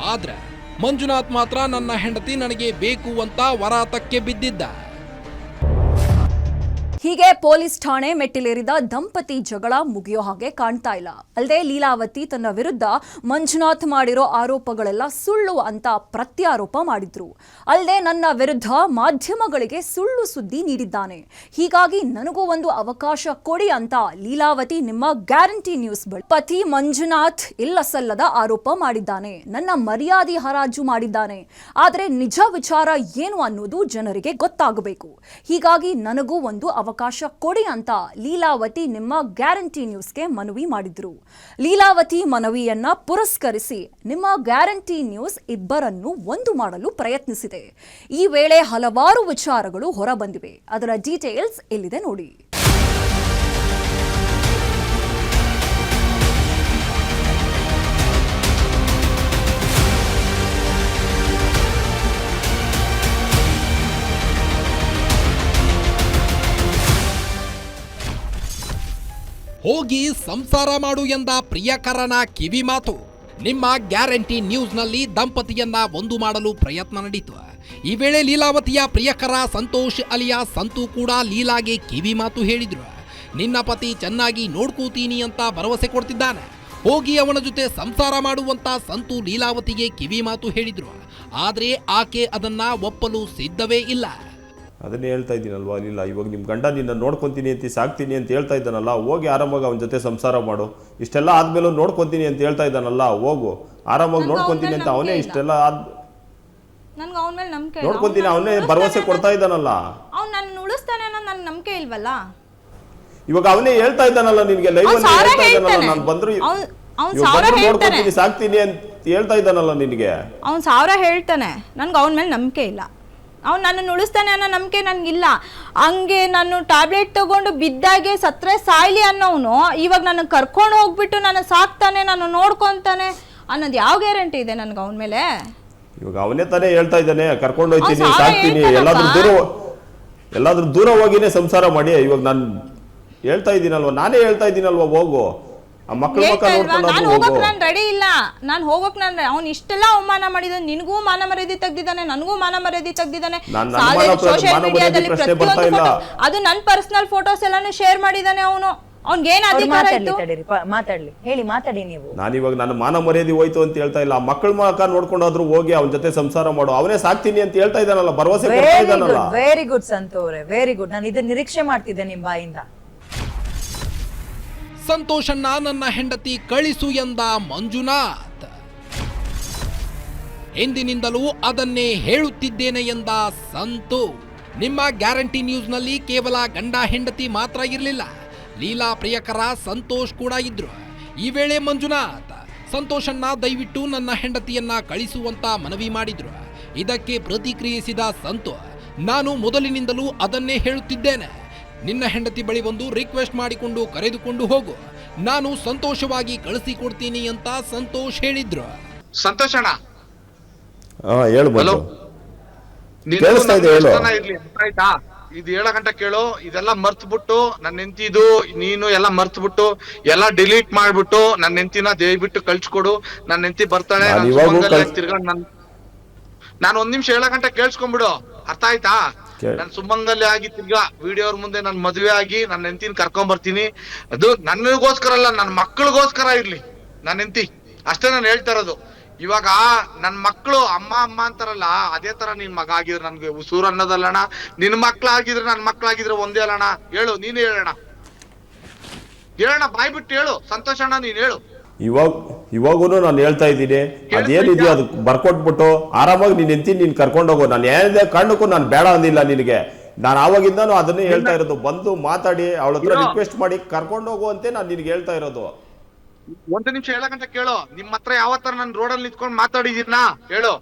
ಆದ್ರೆ ಮಂಜುನಾಥ್ ಮಾತ್ರ ನನ್ನ ಹೆಂಡತಿ ನನಗೆ ಬೇಕು ಅಂತ ವರಾತಕ್ಕೆ ಬಿದ್ದಿದ್ದ. ಹೀಗೆ ಪೊಲೀಸ್ ಠಾಣೆ ಮೆಟ್ಟಿಲೇರಿದ ದಂಪತಿ ಜಗಳ ಮುಗಿಯೋ ಹಾಗೆ ಕಾಣ್ತಾ ಇಲ್ಲ. ಅಲ್ಲದೆ ಲೀಲಾವತಿ ತನ್ನ ವಿರುದ್ಧ ಮಂಜುನಾಥ್ ಮಾಡಿರೋ ಆರೋಪಗಳೆಲ್ಲ ಸುಳ್ಳು ಅಂತ ಪ್ರತ್ಯಾರೋಪ ಮಾಡಿದ್ರು. ಅಲ್ಲದೆ ನನ್ನ ವಿರುದ್ಧ ಮಾಧ್ಯಮಗಳಿಗೆ ಸುಳ್ಳು ಸುದ್ದಿ ನೀಡಿದ್ದಾನೆ. ಹೀಗಾಗಿ ನನಗೂ ಒಂದು ಅವಕಾಶ ಕೊಡಿ ಅಂತ ಲೀಲಾವತಿ ನಿಮ್ಮ ಗ್ಯಾರಂಟಿ ನ್ಯೂಸ್ ಬಳಿ ಪತಿ ಮಂಜುನಾಥ್ ಇಲ್ಲ ಸಲ್ಲದ ಆರೋಪ ಮಾಡಿದ್ದಾನೆ. ನನ್ನ ಮರ್ಯಾದೆ ಹರಾಜು ಮಾಡಿದ್ದಾನೆ. ಆದರೆ ನಿಜ ವಿಚಾರ ಏನು ಅನ್ನೋದು ಜನರಿಗೆ ಗೊತ್ತಾಗಬೇಕು. ಹೀಗಾಗಿ ನನಗೂ ಒಂದು ಅವಕಾಶ ಕೊಡಿ ಅಂತ ಲೀಲಾವತಿ ನಿಮ್ಮ ಗ್ಯಾರಂಟಿ ನ್ಯೂಸ್ಗೆ ಮನವಿ ಮಾಡಿದ್ರು. ಲೀಲಾವತಿ ಮನವಿಯನ್ನ ಪುರಸ್ಕರಿಸಿ ನಿಮ್ಮ ಗ್ಯಾರಂಟಿ ನ್ಯೂಸ್ ಇಬ್ಬರನ್ನು ಒಂದು ಮಾಡಲು ಪ್ರಯತ್ನಿಸಿದೆ. ಈ ವೇಳೆ ಹಲವಾರು ವಿಚಾರಗಳು ಹೊರಬಂದಿವೆ. ಅದರ ಡೀಟೇಲ್ಸ್ ಇಲ್ಲಿದೆ ನೋಡಿ. ಹೋಗಿ ಸಂಸಾರ ಮಾಡು ಎಂದ ಪ್ರಿಯಕರನ ಕಿವಿ ಮಾತು. ನಿಮ್ಮ ಗ್ಯಾರಂಟಿ ನ್ಯೂಸ್ನಲ್ಲಿ ದಂಪತಿಯನ್ನ ಒಂದು ಮಾಡಲು ಪ್ರಯತ್ನ ನಡೀತು. ಈ ವೇಳೆ ಲೀಲಾವತಿಯ ಪ್ರಿಯಕರ ಸಂತೋಷ್ ಅಲಿಯಾ ಸಂತು ಕೂಡ ಲೀಲಾಗೆ ಕಿವಿ ಮಾತು ಹೇಳಿದ್ರು. ನಿನ್ನ ಪತಿ ಚೆನ್ನಾಗಿ ನೋಡ್ಕೋತೀನಿ ಅಂತ ಭರವಸೆ ಕೊಡ್ತಿದ್ದಾನೆ. ಹೋಗಿ ಅವನ ಜೊತೆ ಸಂಸಾರ ಮಾಡುವಂತ ಸಂತು ಲೀಲಾವತಿಗೆ ಕಿವಿ ಮಾತು ಹೇಳಿದ್ರು. ಆದರೆ ಆಕೆ ಅದನ್ನ ಒಪ್ಪಲು ಸಿದ್ಧವೇ ಇಲ್ಲ. ಅದನ್ನೇ ಹೇಳ್ತಾ ಇದ್ದೀನಲ್ವಾ? ಇಲ್ಲ ಇವಾಗ ನಿಮ್ಮ ಗಂಡ ನಿನ್ನ ನೋಡ್ಕೊತೀನಿ ಅಂತ ಸಾಕ್ತೀನಿ ಅಂತ ಹೇಳ್ತಾ ಇದ್ದಾನಲ್ಲ ಹೋಗಿ ಆರಾಮಾಗಿ ಅವನ ಜೊತೆ ಸಂಸಾರ ಮಾಡು. ಇಷ್ಟೆಲ್ಲ ಆದಮೇಲೆ ನೋಡ್ಕೊತೀನಿ ಅಂತ ಹೇಳ್ತಾ ಇದ್ದಾನಲ್ಲ ಹೋಗು. ಆರಾಮಾಗಿ ನೋಡ್ಕೊತೀನಿ ಅಂತ ಅವನೇ ಇಷ್ಟೆಲ್ಲ ಆದ ನನ್ಗೆ ಅವನ ಮೇಲೆ ನಂಬಿಕೆ ನೋಡ್ಕೊತೀನಿ ಅವನೇ ಭರವಸೆ ಕೊಡ್ತಾ ಇದ್ದಾನಲ್ಲ. ಅವ್ನು ನನ್ನ ಉಳಿಸ್ತಾನೆ ಅನ್ನೋ ನಂಬಿಕೆ ಇಲ್ವಲ್ಲ? ಇವಾಗ ಅವನೇ ಹೇಳ್ತಾ ಇದ್ದಾನಲ್ಲ ನಿನ್ಗೆ ಲೈವ್ ಅಲ್ಲಿ ಹೇಳ್ತಾ ಇದ್ದಾನಲ್ಲ ನಾನು ಬಂದ್ರು ಅವ್ನು ಸಾವಿರ ಹೇಳ್ತಾನೆ. ನೋಡ್ಕೊತೀನಿ ಸಾಕ್ತೀನಿ ಅಂತ ಹೇಳ್ತಾ ಇದ್ದಾನಲ್ಲ ನಿನಗೆ. ಅವ್ನು ಸಾವಿರ ಹೇಳ್ತಾನೆ. ನನ್ಗೆ ಅವನ ಮೇಲೆ ನಂಬಿಕೆ ಇಲ್ಲ. ಅವ್ನು ನನ್ನನ್ನು ಉಳಿಸ್ತಾನೆ ಅನ್ನೋ ನಂಬಿಕೆ ನನಗಿಲ್ಲ. ಹಂಗೆ ನಾನು ಟ್ಯಾಬ್ಲೆಟ್ ತಗೊಂಡು ಬಿದ್ದಾಗೆ ಸತ್ರೆ ಸಾಯ್ಲಿ ಅನ್ನೋನು ಇವಾಗ ನನ್ನ ಕರ್ಕೊಂಡು ಹೋಗ್ಬಿಟ್ಟು ನಾನು ಸಾಕ್ತಾನೆ ನಾನು ನೋಡ್ಕೊತಾನೆ ಅನ್ನೋದು ಯಾವ ಗ್ಯಾರಂಟಿ ಇದೆ ನನಗೆ ಅವನ ಮೇಲೆ? ಇವಾಗ ಅವನೇ ತಾನೇ ಹೇಳ್ತಾ ಇದ್ದಾನೆ ಕರ್ಕೊಂಡು ಹೋಗ್ತೀನಿ ಸಾಕ್ತೀನಿ ಎಲ್ಲಾದ್ರೂ ದೂರ ಎಲ್ಲಾದ್ರೂ ದೂರ ಹೋಗಿನೇ ಸಂಸಾರ ಮಾಡಿ ಇವಾಗ ನಾನು ಹೇಳ್ತಾ ಇದ್ದೀನಲ್ವ ನಾನೇ ಹೇಳ್ತಾ ಇದ್ದೀನಲ್ವ ಹೋಗು. ಆ ಮಕ್ಳ ಮಕ್ಕ ಹೇಳ್ತಾ ಇಲ್ವಾ? ನೋಡ್ಕೊಂಡು ನಾನು ಹೋಗು. ನಾನು ರೆಡಿ ಇಲ್ಲ. ನಾನು ಹೋಗಕ್ ನಾನು ಅವ್ನು ಇಷ್ಟೆಲ್ಲ ಅವಮಾನ ಮಾಡಿದ ನಿನಗೂ ಮಾನ ಮರ್ಯಾದೆ ತೆಗ್ದಿದ್ದಾನೆ ನನಗೂ ಮಾನ ಮರ್ಯಾದೆ ತೆಗ್ದಿದ್ದಾನೆ. ಸೋಷಿಯಲ್ ಮೀಡಿಯಾದಲ್ಲಿ ಪ್ರತಿಯೊಂದು ಅದು ನನ್ನ ಪರ್ಸನಲ್ ಫೋಟೋಸ್ ಎಲ್ಲಾನು ಶೇರ್ ಮಾಡಿದಾನೆ ಅವನು. ಅವ್ನಿಗೆ ಏನ್ ಅಧಿಕಾರ ಮಾತಾಡ್ಲಿ ಇತ್ತು ತಡೀರಿ ಪ- ಮಾತಾಡ್ಲಿ. ಹೇಳಿ ಮಾತಾಡಿ ನೀವು. ನಾನು ಇವಾಗ ನನ್ನ ಮಾನ ಮರ್ಯಾದೆ ಹೋಯ್ತು ಅಂತ ಹೇಳ್ತಾ ಇಲ್ಲ. ಮಕ್ಕಳ ಮಕ್ಕ ನೋಡ್ಕೊಂಡಾದ್ರೂ ಹೋಗಿ ಅವನ ಜೊತೆ ಸಂಸಾರ ಮಾಡು. ಅವನೇ ಸಾಕ್ತೀನಿ ಅಂತ ಹೇಳ್ತಾ ಇದ್ದಾನಲ್ಲ ಭರವಸೆ ಕೊಡ್ತಾ ವೆರಿ ಇದ್ದಾನಲ್ಲ. ಗುಡ್ ವೆರಿ ಗುಡ್ ಸಂತು ಅವರೇ ವೆರಿ ಗುಡ್ ನಾನು ಇದನ್ನ ನಿರೀಕ್ಷೆ ಮಾಡ್ತಿದ್ದೆ ನಿಮ್ ಬಾಯಿಂದ. ಸಂತೋಷಣ್ಣ, ನನ್ನ ಹೆಂಡತಿ ಕಳಿಸು ಎಂದ ಮಂಜುನಾಥ್. ಎಂದಿನಿಂದಲೂ ಅದನ್ನೇ ಹೇಳುತ್ತಿದ್ದೇನೆ ಎಂದ ಸಂತು. ನಿಮ್ಮ ಗ್ಯಾರಂಟಿ ನ್ಯೂಸ್ನಲ್ಲಿ ಕೇವಲ ಗಂಡ ಹೆಂಡತಿ ಮಾತ್ರ ಇರಲಿಲ್ಲ. ಲೀಲಾ ಪ್ರಿಯಕರ ಸಂತೋಷ್ ಕೂಡ ಇದ್ರು. ಈ ವೇಳೆ ಮಂಜುನಾಥ್, ಸಂತೋಷಣ್ಣ ದಯವಿಟ್ಟು ನನ್ನ ಹೆಂಡತಿಯನ್ನ ಕಳಿಸುವಂತ ಮನವಿ ಮಾಡಿದ್ರು. ಇದಕ್ಕೆ ಪ್ರತಿಕ್ರಿಯಿಸಿದ ಸಂತು, ನಾನು ಮೊದಲಿನಿಂದಲೂ ಅದನ್ನೇ ಹೇಳುತ್ತಿದ್ದೇನೆ. ನಿನ್ನ ಹೆಂಡತಿ ಬಳಿ ಬಂದು ರಿಕ್ವೆಸ್ಟ್ ಮಾಡಿಕೊಂಡು ಕರೆದುಕೊಂಡು ಹೋಗು. ನಾನು ಸಂತೋಷವಾಗಿ ಕಳಿಸಿ ಕೊಡ್ತೀನಿ ಅಂತ ಸಂತೋಷ್ ಹೇಳಿದ್ರು. ಹಾ ಹೇಳ್ಬೋದು ಕೇಳಿಸ್ತಾ ಇದೆ, ನಮ್ಗೆ ಹೇಳು. ಎಷ್ಟ್ ಇರ್ಲಿ ಅರ್ಥ ಆಯ್ತಾ? ಇದು ಏಳ ಗಂಟೆ ಕೇಳು. ಇದೆಲ್ಲ ಮರ್ತ್ಬಿಟ್ಟು ನನ್ನ ಹೆಂಡತಿದು ನೀನು ಎಲ್ಲ ಮರ್ತ್ಬಿಟ್ಟು ಎಲ್ಲ ಡಿಲೀಟ್ ಮಾಡ್ಬಿಟ್ಟು ನನ್ನ ಹೆಂಡತಿನ ದಯವಿಟ್ಟು ಕಳ್ಸ್ಕೊಡು. ನನ್ನ ಹೆಂಡತಿ ಬರ್ತಾಳೆ ನಾನ್ ನಾನ್ ಇವಾಗೂ ಕಳ್ಸ್- ತಿರ್ಗಾ ನನ್ ನಾನು ಒಂದ್ ನಿಮಿಷ ಹೇಳೋ ಗಂಟ ಕೇಳಿಸ್ಕೊಂಡ್ಬಿಡು. ಅರ್ಥ ಆಯ್ತಾ? ನನ್ ಸುಮಂಗಲಿ ಆಗಿ ತಿರ್ಗಾ ವಿಡಿಯೋ ಮುಂದೆ ನನ್ ಮದ್ವೆ ಆಗಿ ನನ್ನ ಹೆಂಡತಿನ ಕರ್ಕೊಂಡ್ ಬರ್ತೀನಿ. ಅದು ನನಗೋಸ್ಕರ ಅಲ್ಲ ನನ್ನ ಮಕ್ಕಳಿಗೋಸ್ಕರ ಇರ್ಲಿ. ನನ್ನ ಹೆಂಡತಿ. ಅಷ್ಟೇ ನಾನು ಹೇಳ್ತಾ ಇರೋದು. ಇವಾಗ ನನ್ ಮಕ್ಳು ಅಮ್ಮ ಅಮ್ಮ ಅಂತಾರಲ್ಲ, ಅದೇ ತರ ನಿನ್ ಮಗ ಆಗಿದ್ರೆ ನನ್ಗೆ ಉಸೂರ್ ಅನ್ನೋದಲ್ಲಣ್ಣ ನಿನ್ ಮಕ್ಳಾಗಿದ್ರೆ ನನ್ ಮಕ್ಳಾಗಿದ್ರೆ ಒಂದೇ ಅಲ್ಲಣ್ಣ ಹೇಳು, ನೀನೇ ಹೇಳೋಣ ಹೇಳೋಣ ಬಾಯ್ ಬಿಟ್ಟು ಹೇಳು. ಸಂತೋಷ ಅಣ್ಣ, ನೀನ್ ಹೇಳು. ಇವಾಗ ಇವಾಗೂ ನಾನು ಹೇಳ್ತಾ ಇದ್ದೀನಿ ಅದೇನಿದೆಯೋ ಅದು ಬರ್ಕೊಟ್ಬಿಟ್ಟು ಆರಾಮಾಗಿ ನೀನು ಎಂತಿ ನೀನು ಕರ್ಕೊಂಡೋಗು ನಾನು ಏನಿದೆ ಕಾರಣಕ್ಕೂ ನಾನು ಬೇಡ ಅಂದಿಲ್ಲ ನಿನಗೆ. ನಾನು ಆವಾಗಿಂದಾನು ಅದನ್ನೇ ಹೇಳ್ತಾ ಇರೋದು. ಬಂದು ಮಾತಾಡಿ ಅವಳ ಹತ್ರ ರಿಕ್ವೆಸ್ಟ್ ಮಾಡಿ ಕರ್ಕೊಂಡೋಗು ಅಂತ ಅಂತೆ ನಾನು ನಿನಗೆ ಹೇಳ್ತಾ ಇರೋದು. ಒಂದು ನಿಮಿಷ ಹೇಳಕಂತ ಕೇಳು. ನಿಮ್ಮ ಹತ್ರ ಯಾವತ್ತರ ರೋಡ್ ರೋಡಲ್ಲಿ ನಿಂತ್ಕೊಂಡು ಮಾತಾಡಿದೀನ ಹೇಳು.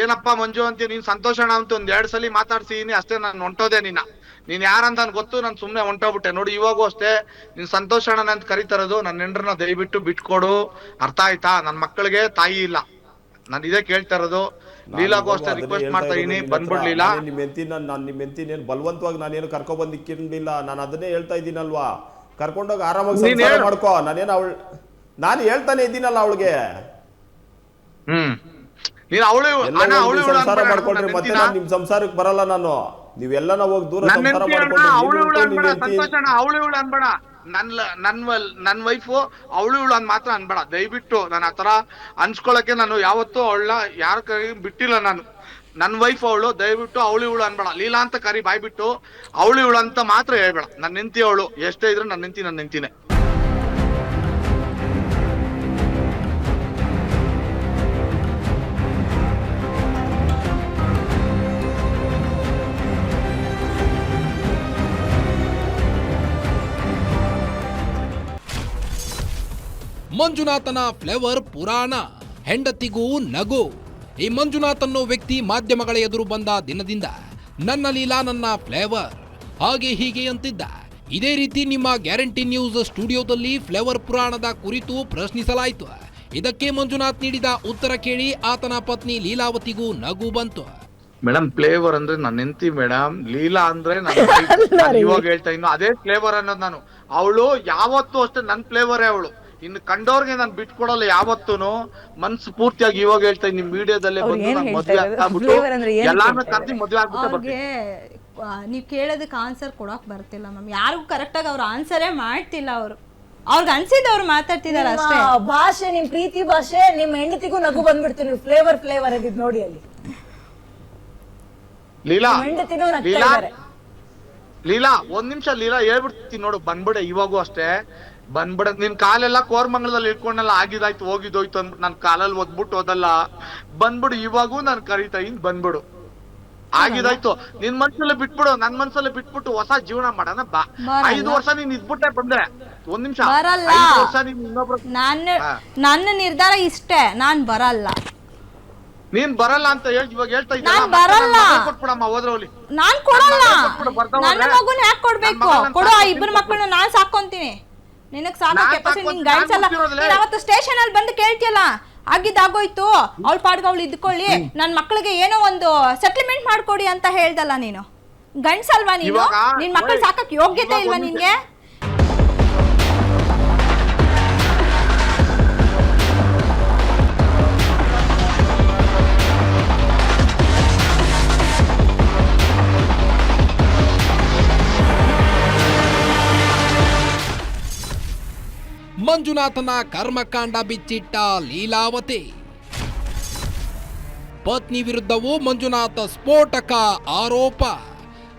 ಏನಪ್ಪ ಮಂಜು ಅಂತ ನೀನ್ ಸಂತೋಷಣ ಅಂತ ಒಂದ್ ಎರಡ್ ಸಲ ಮಾತಾಡ್ಸಿದೀನಿ ಅಷ್ಟೇ ನಾನು ಹೊಂಟೋದೆ ನಿನ್ನ. ನೀನ್ ಯಾರಂತ ಗೊತ್ತು ನಾನು ಸುಮ್ನೆ ಹೊಂಟೋಗ್ಬಿಟ್ಟೆ. ನೋಡಿ ಇವಾಗೂ ಅಷ್ಟೇ ನೀನ್ ಸಂತೋಷಣ ಅಂತ ಕರಿತಾರದು ನನ್ನ ಹೆಂಡ್ರನ್ನ ದಯವಿಟ್ಟು ಬಿಟ್ಕೊಡು. ಅರ್ಥ ಆಯ್ತಾ? ನನ್ ಮಕ್ಕಳಿಗೆ ತಾಯಿ ಇಲ್ಲ. ನಾನು ಇದೇ ಕೇಳ್ತಾ ಇರೋದು. ಲೀಲಾಗೂ ಅಷ್ಟೇ ರಿಕ್ವೆಸ್ಟ್ ಮಾಡ್ತಾ ಇದೀನಿ. ನಿನ್ನ. ಬಂದ್ಬಿಡ್ಲಿಲ್ಲ. ನಾನೇನ್ ನಿಮ್ಮ ಹೆಂಡತಿನ ನಾನು ನಿಮ್ಮ ಹೆಂಡತಿನೇನು ಬಲವಂತವಾಗಿ ನಾನೇನು ಕರ್ಕೊ ಬಂದಿಕ್ಕಿರ್ಲಿಲ್ಲ ನಾನು ಅದನ್ನೇ ಹೇಳ್ತಾ ಇದ್ದೀನಲ್ವಾ ಕರ್ಕೊಂಡೋಗಿ ಆರಾಮಾಗಿ ಸಂಸಾರ. ಮಾಡ್ಕೋ. ನಾನೇನು ಅವಳು ನಾನು ಹೇಳ್ತಾನೆ ಇದ್ದೀನಲ್ಲ ಅವಳಿಗೆ. ಹ್ಮ್. ನೀನು ಅವಳು ಅಣ್ಣ ಅವಳು ಸಂಸಾರ ಮಾಡ್ಕೊಂಡ್ರೆ ಮತ್ತೆ ನಾನು ನಿಮ್ ಸಂಸಾರಕ್ಕೆ ಬರಲ್ಲ ನಾನು. ನೀವೆಲ್ಲನ ಹೋಗಿ ದೂರ ಸಂಸಾರ ಮಾಡ್ಕೊಂಡು ಅವಳು ಇವಳು ನೀನು ಅನ್ಬೇಡ ನಿನ್ ಹೆಂಡ್ತಿ- ಸಂತೋಷ ಅಣ್ಣ ಅವಳು ಇವಳು ಅನ್ಬೇಡ. ನನ್ ಲ- ನನ್ ವಲ್- ನನ್ ವೈಫು ಅವಳು ಇವಳು ಅಂದ್ ಮಾತ್ರ ಅನ್ಬೇಡ. ದಯವಿಟ್ಟು ನಾನು ಆತರ ಅನ್ಸ್ಕೊಳಕ್ಕೆ ನಾನು ಯಾವತ್ತೂ ಅವಳ ಯಾರ ಕೈ ಬಿಟ್ಟಿಲ್ಲ ನಾನು. ನನ್ ವೈಫ್ ಅವಳು ದಯವಿಟ್ಟು ಅವಳು ಇವಳು ಅನ್ಬೇಡ. ಲೀಲಾ ಅಂತ ಕರಿ ಬಾಯ್ಬಿಟ್ಟು ಅವಳು ಇವಳು ಅಂತ ಮಾತ್ರ ಹೇಳ್ಬೇಡ. ನನ್ನ ನಿಂತಿ ಅವಳು ಎಷ್ಟೇ ಇದ್ರು ನನ್ನ ನಿಂತಿ ನನ್ನ ಹೆಂಡತಿನೇ. ಮಂಜುನಾಥನ ಫ್ಲೇವರ್ ಪುರಾಣ ಹೆಂಡತಿಗೂ ನಗು. ಈ ಮಂಜುನಾಥ್ ಅನ್ನೋ ವ್ಯಕ್ತಿ ಮಾಧ್ಯಮಗಳ ಎದುರು ಬಂದ ದಿನದಿಂದ ನನ್ನ ಲೀಲಾ ನನ್ನ ಫ್ಲೇವರ್. ಹಾಗೆ ಹೀಗೆ ಅಂತಿದ್ದ. ಇದೇ ರೀತಿ ನಿಮ್ಮ ಗ್ಯಾರಂಟಿ ನ್ಯೂಸ್ ಸ್ಟುಡಿಯೋದಲ್ಲಿ ಫ್ಲೇವರ್ ಪುರಾಣದ ಕುರಿತು ಪ್ರಶ್ನಿಸಲಾಯಿತು. ಇದಕ್ಕೆ ಮಂಜುನಾಥ್ ನೀಡಿದ ಉತ್ತರ ಕೇಳಿ ಆತನ ಪತ್ನಿ ಲೀಲಾವತಿಗೂ ನಗು ಬಂತು. ಮೇಡಮ್ ಫ್ಲೇವರ್ ಅಂದ್ರೆ ನನ್ನ ಹೆಂಡತಿ ಮೇಡಮ್ ಲೀಲಾ ಅಂದ್ರೆ ನನ್ನ <laughs> ಇವಾಗ ಹೇಳ್ತಾ ಇನ್ನು ಅದೇ ಫ್ಲೇವರ್ ಅನ್ನೋದು ನಾನು. ಅವಳು ಯಾವತ್ತೂ ಅಷ್ಟೇ ನನ್ನ ಫ್ಲೇವರೇ ಅವಳು. ಇನ್ನು ಕಂಡವ್ರಿಗೆ ನಾನು ಬಿಟ್ಕೊಡಲ್ಲ ಯಾವತ್ತೂನು. ಮನ್ಸು ಪೂರ್ತಿಯಾಗಿ ಇವಾಗ ಹೇಳ್ತಾ ಇದ್ದೀನಿ ನಿಮ್ ವಿಡಿಯೋದಲ್ಲೇ ಬಂದು ನಾನು ಮದ್ವೆ ಆಗ್ಬಿಟ್ಟು ಎಲ್ಲಾನು ಕರ್ದಿ ಮದ್ವೆ ಆಗ್ಬಿಟ್ಟು ಬರ್ತೀನಿ. ಅವ್ರಿಗೆ ನೀವು ಕೇಳೋದಕ್ಕೆ ಆನ್ಸರ್ ಕೊಡೋಕೆ ಬರ್ತಿಲ್ಲ ಮ್ಯಾಮ್ ಯಾರಿಗೂ ಕರೆಕ್ಟಾಗಿ ಅವ್ರು ಆನ್ಸರೇ ಮಾಡ್ತಿಲ್ಲ ಅವರು. ಅವ್ರಿಗೆ ಅನ್ಸಿದ್ದು ಅವ್ರು ಮಾತಾಡ್ತಿದ್ದಾರೆ ಅಷ್ಟೇ. ನಿಮ್ಮ ಭಾಷೆ ನಿಮ್ ಪ್ರೀತಿ ಭಾಷೆ ನಿಮ್ ಹೆಂಡತಿಗೂ ನಗು ಬಂದ್ಬಿಡ್ತು ನೀವು ಫ್ಲೇವರ್ ಫ್ಲೇವರ್ ಆಗಿದ್ ನೋಡಿ ಅಲ್ಲಿ. ಲೀಲಾ ನಿಮ್ ಹೆಂಡತಿನೂ ನಗ್ತಾ ಲೀಲಾ ಇದ್ದಾರೆ. ಲೀಲಾ ಒಂದ್ ನಿಮಿಷ ಲೀಲಾ ಹೇಳ್ಬಿಡ್ತೀನಿ ನೋಡು ಬಂದ್ಬಿಡೆ ಇವಾಗೂ ಅಷ್ಟೇ. ಬಂದ್ಬಿಡ ನಿನ್ ಕಾಲೆಲ್ಲ ಕೋರ್ಮಂಗಲದಲ್ಲಿ ಇಟ್ಕೊಂಡಲ್ಲ ಆಗಿದಾಯ್ತು ಹೋಗಿದೋಯ್ತು ಅಂದ್ಬಿಟ್ಟು ನನ್ ಕಾಲಲ್ಲಿ ಒದ್ಬಿಟ್ಟು ಓದಲ್ಲ ಬಂದ್ಬಿಡು ಇವಾಗೂ ನಾನು ಕರೀತಾ ಇನ್ ಬಂದ್ಬಿಡು. ಆಗಿದಾಯ್ತು. ನಿನ್ ಮನ್ಸಲ್ಲೇ ಬಿಟ್ಬಿಡು ನನ್ ಮನ್ಸಲ್ಲೇ ಬಿಟ್ಬಿಟ್ಟು ಹೊಸ ಜೀವನ ಮಾಡೋಣ ಬಾ. ಐದು ವರ್ಷ ನೀನ್ ಇದ್ಬಿಟ್ಟೆ ಬಂದೆ ಒಂದ್ ನಿಮಿಷ. ಬರಲ್ಲ. ಐದು ವರ್ಷ ನೀನ್ ಇನ್ನೊಬ್ರು ನಾನು ನನ್ನ ನಿರ್ಧಾರ ಇಷ್ಟೇ ನಾನ್ ಬರಲ್ಲ. ನೀನ್ ಬರಲ್ಲ ಅಂತ ಹೇಳಿ ಇವಾಗ ಹೇಳ್ತಾ ಇದ್ದೀನಿ ನಾನ್ ಬರಲ್ಲ. ಕೊಟ್ಬಿಡಮ್ಮ ಹೋದ್ರೆ ಹೋಗ್ಲಿ ನಾನ್ ಕೊಡಲ್ಲ. ನನ್ನ ಮಗನ್ ಯಾಕೆ ಕೊಡ್ಬೇಕು? ಕೊಡು ಆ ಇಬ್ಬರು ಮಕ್ಕಳನ್ನ ನಾನ್ ಸಾಕೊಂತೀನಿ ನಿನಗ್ ಸಾಕು ನಾನ್ ಕೆಪಾಸಿಟಿ ನಿಂಗ್ ಗಂಡ್ಸಲ್ಲ ನಾನ್. ನೀನ್ ಅವತ್ತು ಸ್ಟೇಷನ್ ಅಲ್ಲಿ ಬಂದು ಕೇಳ್ತಿಯಲ್ಲ? ಆಗಿದ್ದಾಗೋಯ್ತು. ಅವಳ ಪಾಡ್ಗ ಅವಳು ಇದ್ಕೊಳ್ಳಿ. ನನ್ ಮಕ್ಳಿಗೆ ಏನೋ ಒಂದು ಸೆಟ್ಲ್ಮೆಂಟ್ ಮಾಡ್ಕೊಡಿ ಅಂತ ಹೇಳ್ದಲ್ಲ ನೀನು. ಗಂಡ್ಸಲ್ವಾ ನೀನು? ಇವಾಗ ನಿನ್ ಮಕ್ಕಳು ಸಾಕಕ್ ಯೋಗ್ಯತೆ ಇವಾಗ ಇಲ್ವಾ ಒಂದ್ ನಿನ್ಗೆ? ಮಂಜುನಾಥನ ಕರ್ಮಕಾಂಡ ಬಿಚ್ಚಿಟ್ಟ ಲೀಲಾವತಿ. ಪತ್ನಿ ವಿರುದ್ಧವೂ ಮಂಜುನಾಥ ಸ್ಫೋಟಕ ಆರೋಪ.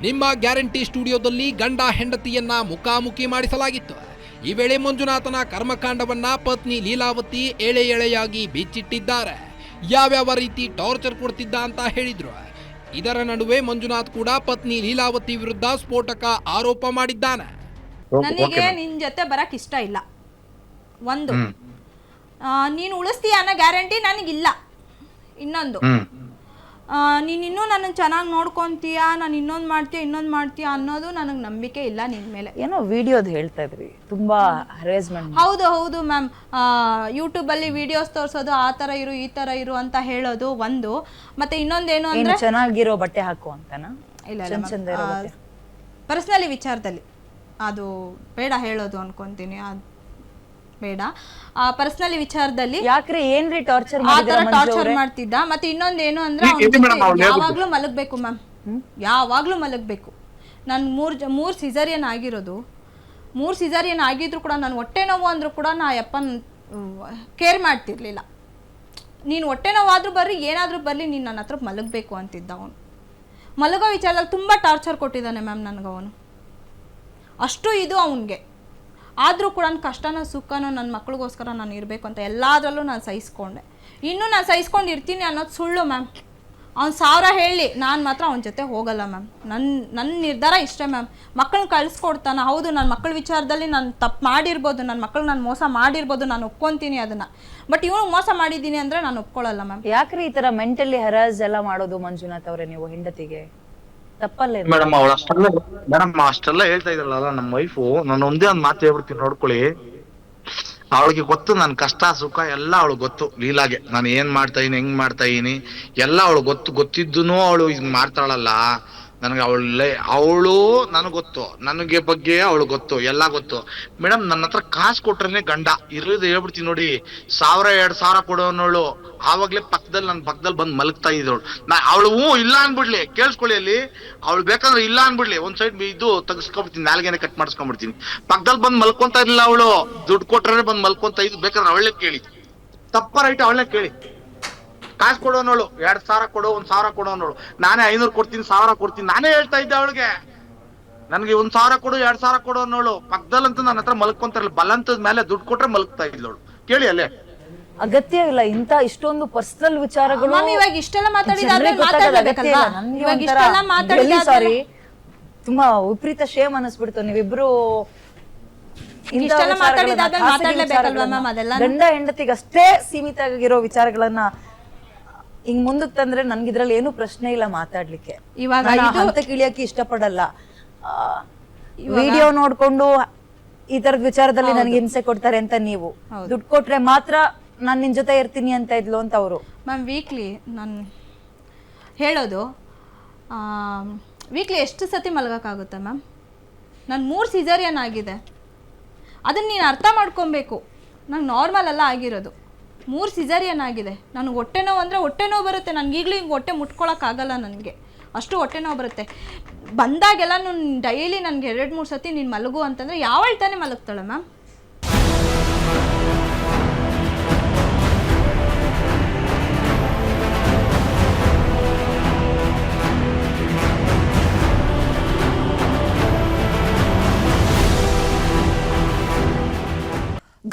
ನಿಮ್ಮ ಗ್ಯಾರಂಟಿ ಸ್ಟುಡಿಯೋದಲ್ಲಿ ಗಂಡ ಹೆಂಡತಿಯನ್ನ ಮುಖಾಮುಖಿ ಮಾಡಿಸಲಾಗಿತ್ತು. ಈ ವೇಳೆ ಮಂಜುನಾಥನ ಕರ್ಮಕಾಂಡವನ್ನ ಪತ್ನಿ ಲೀಲಾವತಿ ಎಳೆ ಎಳೆಯಾಗಿ ಬಿಚ್ಚಿಟ್ಟಿದ್ದಾರೆ. ಯಾವ್ಯಾವ ರೀತಿ ಟಾರ್ಚರ್ ಕೊಡ್ತಿದ್ದ ಅಂತ ಹೇಳಿದ್ರು. ಇದರ ನಡುವೆ ಮಂಜುನಾಥ್ ಕೂಡ ಪತ್ನಿ ಲೀಲಾವತಿ ವಿರುದ್ಧ ಸ್ಫೋಟಕ ಆರೋಪ ಮಾಡಿದ್ದಾನೆ. ನನಗೆ ನಿನ್ ಜೊತೆ ಬರಕ್ ಇಷ್ಟ ಇಲ್ಲ. ಒಂದು. ಆ, ನೀನು ಉಳಿಸ್ತೀಯ ಅನ್ನೋ ಗ್ಯಾರಂಟಿ ನನಗಿಲ್ಲ. ಇನ್ನೊಂದು. ನೀನು ಇನ್ನೂ ನನ್ನ ಚೆನ್ನಾಗಿ ನೋಡ್ಕೊಂತೀಯ ನಾನು ಇನ್ನೊಂದು ಮಾಡ್ತೀಯ ಇನ್ನೊಂದು ಮಾಡ್ತೀಯ ಅನ್ನೋದು ನನಗೆ ನಂಬಿಕೆ ಇಲ್ಲ ನಿನ್ನ ಮೇಲೆ. ಏನೋ ವಿಡಿಯೋದು ಹೇಳ್ತಾ ಇದ್ರಿ. ತುಂಬಾ ಹರೇಸ್ಮೆಂಟ್ ಹೌದು ಹೌದು ಮ್ಯಾಮ್. ಯೂಟ್ಯೂಬಲ್ಲಿ ವಿಡಿಯೋಸ್ ತೋರಿಸೋದು ಆ ಥರ ಇರು ಈ ಥರ ಇರು ಅಂತ ಹೇಳೋದು ಒಂದು. ಮತ್ತೆ ಇನ್ನೊಂದೇನು ಏನು ಅಂದ್ರೆ ಚೆನ್ನಾಗಿರೋ ಬಟ್ಟೆ ಹಾಕು ಅಂತನಾ? ಇಲ್ಲ ಪರ್ಸ್ನಲಿ ವಿಚಾರದಲ್ಲಿ. ಅದು ಬೇಡ ಹೇಳೋದು ಅನ್ಕೊಂತೀನಿ. ಅದು ಬೇಡ. ಪರ್ಸ್ನಲಿ ವಿಚಾರದಲ್ಲಿ ಯಾಕ್ರೆ? ಏನ್ರಿ ಟಾರ್ಚರ್ ಆ ತರ ಟಾರ್ಚರ್ ಮಾಡ್ತಿದ್ದ. ಮತ್ತೆ ಅಂದ್ರೆ ಅವ್ನ್ ಜೊತೆ madam ಅವ್ಳು ಹೇಳ್ಬಿಟ್ಟು. ಯಾವಾಗ್ಲೂ ಮಲಗ್ಬೇಕು ಮ್ಯಾಮ್ ಯಾವಾಗ್ಲೂ ಮಲಗ್ಬೇಕು. ನಾನು ಮೂರ್ ಜ ಮೂರು ಸಿಸರಿಯನ್ ಆಗಿರೋದು. ಮೂರ್ ಸಿಸರಿಯನ್ ಆಗಿದ್ರು ಕೂಡ ನಾನು ಹೊಟ್ಟೆ ನೋವು ಅಂದ್ರು ಕೂಡ ನಾ ಯಪ್ಪನ್ ಕೇರ್ ಮಾಡ್ತಿರ್ಲಿಲ್ಲ. ನೀನು ಹೊಟ್ಟೆ ನೋವಾದ್ರೂ ಬರ್ರಿ ಏನಾದ್ರೂ ಬರ್ಲಿ ನೀನು ನನ್ನ ಹತ್ರ ಮಲಗಬೇಕು ಅಂತಿದ್ದ ಅವನು. ಮಲಗೋ ವಿಚಾರದಲ್ಲಿ ತುಂಬ ಟಾರ್ಚರ್ ಕೊಟ್ಟಿದ್ದಾನೆ ಮ್ಯಾಮ್ ನನಗೆ ಅವನು ಅಷ್ಟು ಇದು ಅವನಿಗೆ. ಆದರೂ ಕೂಡ ಕಷ್ಟನೋ ಸುಖನೋ ನನ್ನ ಮಕ್ಳಿಗೋಸ್ಕರ ನಾನು ಇರಬೇಕು ಅಂತ ಎಲ್ಲದರಲ್ಲೂ ನಾನು ಸಹಿಸ್ಕೊಂಡೆ. ಇನ್ನೂ ನಾನು ಸಹಿಸ್ಕೊಂಡು ಇರ್ತೀನಿ ಅನ್ನೋದು ಸುಳ್ಳು, ಮ್ಯಾಮ್. ಅವ್ನು ಸಾವಿರ ಹೇಳಿ, ನಾನು ಮಾತ್ರ ಅವನ ಜೊತೆ ಹೋಗಲ್ಲ, ಮ್ಯಾಮ್. ನನ್ನ ನನ್ನ ನಿರ್ಧಾರ ಇಷ್ಟೇ, ಮ್ಯಾಮ್. ಮಕ್ಕಳನ್ನ ಕಳಿಸ್ಕೊಡ್ತಾನೆ, ಹೌದು ನನ್ನ ಮಕ್ಕಳ ವಿಚಾರದಲ್ಲಿ ನಾನು ತಪ್ಪು ಮಾಡಿರ್ಬೋದು ನನ್ನ ಮಕ್ಕಳು ನಾನು ಮೋಸ ಮಾಡಿರ್ಬೋದು, ನಾನು ಒಪ್ಕೊತೀನಿ ಅದನ್ನು. ಬಟ್ ಇವನು ಮೋಸ ಮಾಡಿದ್ದೀನಿ ಅಂದರೆ ನಾನು ಒಪ್ಕೊಳ್ಳಲ್ಲ ಮ್ಯಾಮ್. ಯಾಕ್ರಿ ಈ ಥರ ಮೆಂಟಲಿ ಹೆರಾಸ್ ಎಲ್ಲ ಮಾಡೋದು ಮಂಜುನಾಥ್ ಅವರೇ ನೀವು ಹೆಂಡತಿಗೆ? ತಪ್ಪಲ್ಲೇ ಮೇಡಮ್, ಅವಳು ಅಷ್ಟೆಲ್ಲ ಮೇಡಮ್ ಅಷ್ಟೆಲ್ಲ ಹೇಳ್ತಾ ಇದ್ರಲ್ಲ ನಮ್ಮ ವೈಫು ನಾನು ಒಂದೇ ಒಂದು ಮಾತು ಹೇಳ್ಬಿಡ್ತೀನಿ, ನೋಡ್ಕೊಳ್ಳಿ. ಅವಳಿಗೆ ಗೊತ್ತು ನನ್ ಕಷ್ಟ, ಸುಖ, ಎಲ್ಲ ಅವಳು ಗೊತ್ತು, ಲೀಲಾಗೆ. ನಾನು ಏನ್ ಮಾಡ್ತಾ ಇದೀನಿ, ಹೆಂಗ್ ಮಾಡ್ತಾ ಇದೀನಿ, ಎಲ್ಲ ಅವಳು ಗೊತ್ತು. ಗೊತ್ತಿದ್ದುನು ಅವಳು ಇದ್ ಮಾಡ್ತಾಳಲ್ಲ. ನನಗೆ ಅವಳೆ ಅವಳು ನನಗೆ ಗೊತ್ತು. ನನಗೆ ಬಗ್ಗೆ ಅವಳು ಗೊತ್ತು. ಎಲ್ಲ ಗೊತ್ತು. ಮೇಡಮ್ ನನ್ನ ಹತ್ರ ಕಾಸು ಕೊಟ್ರೇನೆ ಗಂಡ. ಇರೋದು ಹೇಳ್ಬಿಡ್ತೀನಿ ನೋಡಿ. ಸಾವಿರ, ಎರಡು ಸಾವಿರ ಕೊಡೋನವಳು. ಆವಾಗ್ಲೇ ಪಕ್ಕದಲ್ಲಿ ನನ್ನ ಪಕ್ಕದಲ್ಲಿ ಬಂದು ಮಲಗ್ತಾ ಇದ್ದವಳು. ನಾ ಅವಳು ಹ್ಞೂ ಇಲ್ಲ ಅನ್ಬಿಡ್ಲಿ ಕೇಳಿಸ್ಕೊಳ್ಳಿ ಅಲ್ಲಿ. ಅವಳು ಬೇಕಂದ್ರೆ ಇಲ್ಲ ಅನ್ಬಿಡ್ಲಿ ಒಂದ್ ಸೈಡ್ ಇದು ತೆಗಿಸ್ಕೊಂಡ್ಬಿಡ್ತೀನಿ ನಾಲ್ಗೆನೆ ಕಟ್ ಮಾಡಿಸ್ಕೊಂಡ್ಬಿಡ್ತೀನಿ. ಪಕ್ಕದಲ್ಲಿ ಬಂದು ಮಲ್ಕೊಂತ ಇರಲಿಲ್ಲ ಅವಳು. ದುಡ್ಡು ಕೊಟ್ರೆ ಬಂದು ಮಲ್ಕೊಂತ ಇದ್ದು ಬೇಕಾದ್ರೆ ಅವಳೇ ಕೇಳಿ. ತಪ್ಪ ರೈಟ್ ಅವಳೇ ಕೇಳಿ. ಕಾಸು ನೋಡು ಎರಡ್ ಸಾವಿರ ಕೊಡು ಒಂದ್ ಸಾವಿರ ಕೊಡೋನವಳು. ನಾನೇ ಐನೂರು ಕೊಡ್ತೀನಿ ಸಾವಿರ ಕೊಡ್ತೀನಿ. ನಾನೇ ಹೇಳ್ತಾ ಇದ್ದೆ ಅವಳಿಗೆ. ನನ್ಗೆ ಒಂದ್ ಸಾವಿರ ಕೊಡು ಎರಡ್ ಸಾವಿರ ಕೊಡು ಅನ್ನೋಳು. ಪಕ್ಕದಲ್ಲಂತೂ ನನ್ನ ಹತ್ರ ಮಲ್ಕೊಂತಾರಲ್ಲ ಬಲಂತದ ಮೇಲೆ ದುಡ್ಡು ಕೊಟ್ರೆ ಮಲಗ್ತಾ ಇದ್ಲೋಳು ಕೇಳಿ ಅಲ್ಲೇ. ಅಗತ್ಯ ಇಲ್ಲ ಇಂತ ಇಷ್ಟೊಂದು ಪರ್ಸನಲ್ ವಿಚಾರಗಳು ಇವಾಗ ಇಷ್ಟೆಲ್ಲ ಮಾತಾಡಿದ್ರೆ ಸಾರಿ ತುಂಬಾ ವಿಪರೀತ ಶೇಮ್ ಅನಿಸ್ಬಿಡ್ತು. ನೀವಿಬ್ರು ಗಂಡ ಹೆಂಡತಿಗಷ್ಟೇ ಸೀಮಿತ ಆಗಿರೋ ವಿಚಾರಗಳನ್ನ ಹಿಂಗ್ ಮುಂದಕ್ಕೆ ತಂದ್ರೆ ನನ್ಗೆ ಇದ್ರಲ್ಲಿ ಏನು ಪ್ರಶ್ನೆ ಇಲ್ಲ ಮಾತಾಡ್ಲಿಕ್ಕೆ. ಇವಾಗ ಹಂತಕ್ಕೆ ಇಳಿಯಕ್ಕೆ ಇಷ್ಟಪಡಲ್ಲ. ವಿಡಿಯೋ ನೋಡ್ಕೊಂಡು ಈ ತರದ ವಿಚಾರದಲ್ಲಿ ನನಗೆ ಹಿಂಸೆ ಕೊಡ್ತಾರೆ ಅಂತ ನೀವು. ದುಡ್ಡು ಕೊಟ್ರೆ ಮಾತ್ರ ನಾನ್ ನಿನ್ ಜೊತೆ ಇರ್ತೀನಿ ಅಂತ ಇದ್ಲು ಅಂತ ಅವರು. ಮ್ಯಾಮ್ ವೀಕ್ಲಿ ನಾನು ಹೇಳೋದು ವೀಕ್ಲಿ ಎಷ್ಟು ಸತಿ ಮಲಗೋಕ್ಕಾಗುತ್ತೆ ಮ್ಯಾಮ್? ನಾನು ಮೂರು ಸಿಜರಿಯನ್ ಆಗಿದೆ. ಅದನ್ನ ನೀನು ಅರ್ಥ ಮಾಡ್ಕೊಬೇಕು. ನಂಗೆ ನಾರ್ಮಲ್ ಎಲ್ಲ ಆಗಿರೋದು. ಮೂರು ಸಿಸರಿಯನ್ ಆಗಿದೆ. ನನಗೆ ಹೊಟ್ಟೆ ನೋವು ಅಂದರೆ ಹೊಟ್ಟೆ ನೋವು ಬರುತ್ತೆ. ನನಗೆ ಈಗಲೂ ಹಿಂಗೆ ಹೊಟ್ಟೆ ಮುಟ್ಕೊಳ್ಳೋಕ್ಕಾಗಲ್ಲ ನನಗೆ. ಅಷ್ಟು ಹೊಟ್ಟೆ ನೋವು ಬರುತ್ತೆ. ಬಂದಾಗೆಲ್ಲ ನಾನು ಡೈಲಿ ನನಗೆ ಎರಡು ಮೂರು ಸತಿ ನೀನು ಮಲಗು ಅಂತಂದರೆ ಯಾವಳ್ತಾನೆ ತಾನೇ ಮಲಗ್ತಾಳೆ ಮ್ಯಾಮ್?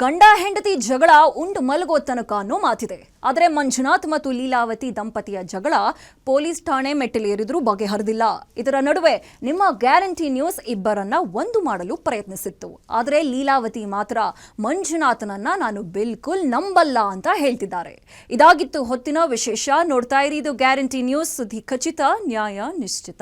ಗಂಡ ಹೆಂಡತಿ ಜಗಳ ಉಂಡು ಮಲಗೋ ತನಕ ಅನ್ನೋ ಮಾತಿದೆ ಆದರೆ ಮಂಜುನಾಥ್ ಮತ್ತು ಲೀಲಾವತಿ ದಂಪತಿಯ ಜಗಳ ಪೊಲೀಸ್ ಠಾಣೆ ಮೆಟ್ಟಿಲೇರಿದ್ರೂ ಬಗೆಹರಿದಿಲ್ಲ. ಇದರ ನಡುವೆ ನಿಮ್ಮ ಗ್ಯಾರಂಟಿ ನ್ಯೂಸ್ ಇಬ್ಬರನ್ನ ಒಂದು ಮಾಡಲು ಪ್ರಯತ್ನಿಸಿತ್ತು. ಆದರೆ ಲೀಲಾವತಿ ಮಾತ್ರ ಮಂಜುನಾಥನನ್ನ ನಾನು ಬಿಲ್ಕುಲ್ ನಂಬಲ್ಲ ಅಂತ ಹೇಳ್ತಿದ್ದಾರೆ. ಇದಾಗಿತ್ತು ಹೊತ್ತಿನ ವಿಶೇಷ. ನೋಡ್ತಾ ಇರಿ ಇದು ಗ್ಯಾರಂಟಿ ನ್ಯೂಸ್. ಸುದ್ದಿ ಖಚಿತ, ನ್ಯಾಯ ನಿಶ್ಚಿತ.